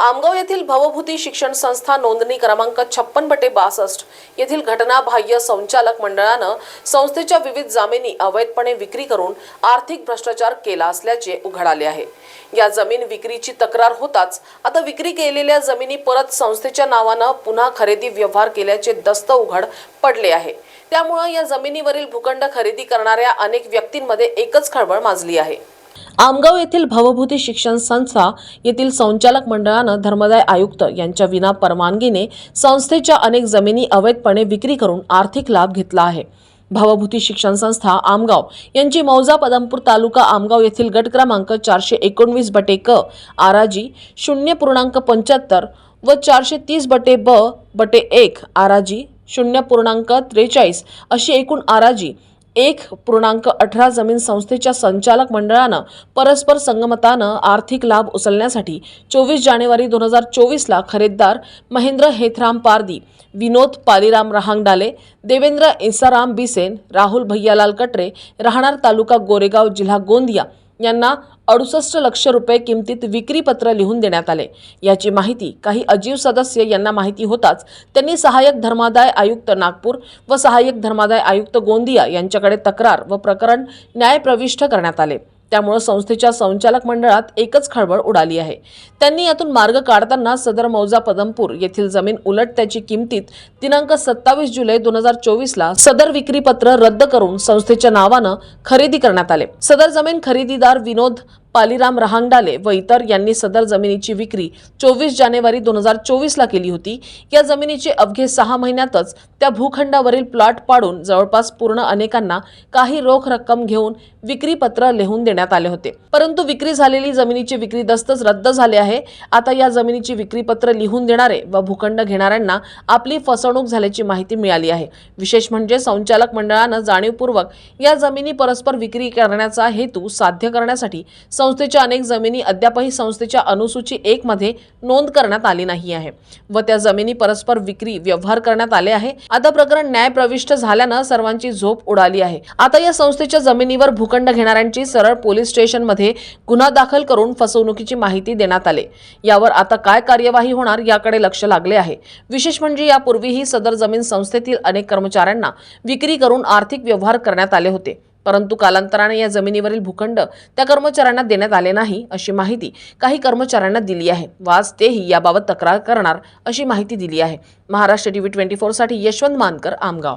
आमगाव येथील भवभूती शिक्षण संस्था नोंदणी क्रमांक छप्पन बटे बासष्ट येथील घटनाबाह्य संचालक मंडळानं संस्थेच्या विविध जमिनी अवैधपणे विक्री करून आर्थिक भ्रष्टाचार केला असल्याचे उघड आले आहे. या जमीन विक्रीची तक्रार होताच आता विक्री केलेल्या जमिनी परत संस्थेच्या नावानं पुन्हा खरेदी व्यवहार केल्याचे दस्त उघड पडले आहे. त्यामुळं या जमिनीवरील भूखंड खरेदी करणाऱ्या अनेक व्यक्तींमध्ये एकच खळबळ माजली आहे. आमगाव येथील भवभूती शिक्षण संस्था येथील संचालक मंडळानं धर्मदाय आयुक्त यांच्या विना परवानगीने संस्थेच्या अनेक जमिनी अवैधपणे विक्री करून आर्थिक लाभ घेतला आहे. भवभूती शिक्षण संस्था आमगाव यांची मौजा पदमपूर तालुका आमगाव येथील गट क्रमांक चारशे एकोणवीस बटे क आराजी शून्य पूर्णांक पंच्याहत्तर व चारशे तीस बटे ब बटे एक आराजी शून्य पूर्णांक त्रेचाळीस अशी एकूण आराजी एक पूर्णांक अठरा जमीन संस्थेच्या संचालक मंडळानं परस्पर संगमतानं आर्थिक लाभ उचलण्यासाठी चोवीस जानेवारी दोन हजार चोवीसला खरेदीदार महेंद्र हेथराम पारदी विनोद पालीराम रहांगडाले देवेंद्र इसाराम बिसेन राहुल भैयालाल कटरे राहणार तालुका गोरेगाव जिल्हा गोंदिया यांना अडुसष्ट लक्ष रुपये किमतीत विक्रीपत्र लिहून देण्यात आले. याची माहिती काही अजीव सदस्य यांना माहिती होताच त्यांनी सहाय्यक धर्मादाय आयुक्त नागपूर व सहाय्यक धर्मादाय आयुक्त गोंदिया यांच्याकडे तक्रार व प्रकरण न्यायप्रविष्ट करण्यात आले. त्यामुळे संस्थेच्या संचालक मंडळात एकच खळबळ उडाली आहे. त्यांनी यातून मार्ग काढताना सदर मौजा पदमपूर येथील जमीन उलट त्याची किमतीत दिनांक सत्तावीस जुलै दोन हजार चोवीसला सदर विक्रीपत्र रद्द करून संस्थेच्या नावानं खरेदी करण्यात आले. सदर जमीन खरेदीदार विनोद पालीराम रहांगडाले व इतर यांनी सदर जमिनीची विक्री चोवीस जानेवारी दोन हजार चोवीसला केली होती. या जमिनीचे अवघे सहा महिन्यातच त्या भूखंडावरील प्लॉट पाडून जवळपास पूर्ण अनेकांना काही रोख रक्कम घेऊन विक्रीपत्र लिहून देण्यात आले होते. परंतु विक्री झालेली जमिनीची विक्री दस्तच रद्द झाले आहे. आता या जमिनीची विक्रीपत्र लिहून देणारे व भूखंड घेणाऱ्यांना आपली फसवणूक झाल्याची माहिती मिळाली आहे. विशेष म्हणजे संचालक मंडळानं जाणीवपूर्वक या जमिनी परस्पर विक्री करण्याचा हेतू साध्य करण्यासाठी संस्थेच्या अनेक जमिनी अद्यापही संस्थेच्या अनुसूची एक मध्ये नोंद करण्यात आली नाही आहे. व त्या जमिनी परस्पर विक्री व्यवहार करण्यात आले आहे. आता प्रकरण न्यायप्रविष्ट झाल्यानं सर्वांची झोप उडाली आहे. आता या संस्थेच्या जमिनीवर भूखंड घेणाऱ्यांची सरळ पोलीस स्टेशनमध्ये गुन्हा दाखल करून फसवणुकीची माहिती देण्यात आले. यावर आता काय कार्यवाही होणार याकडे लक्ष लागले आहे. विशेष म्हणजे यापूर्वीही सदर जमीन संस्थेतील अनेक कर्मचाऱ्यांना विक्री करून आर्थिक व्यवहार करण्यात आले होते. परंतु कालांतराने या जमिनीवरील भूखंड त्या कर्मचाऱ्यांना देण्यात आले नाही अशी माहिती काही कर्मचाऱ्यांना दिली आहे. वाज तेही याबाबत तक्रार करणार अशी माहिती दिली आहे. महाराष्ट्र टीव्ही ट्वेंटी फोरसाठी यशवंत मानकर आमगाव.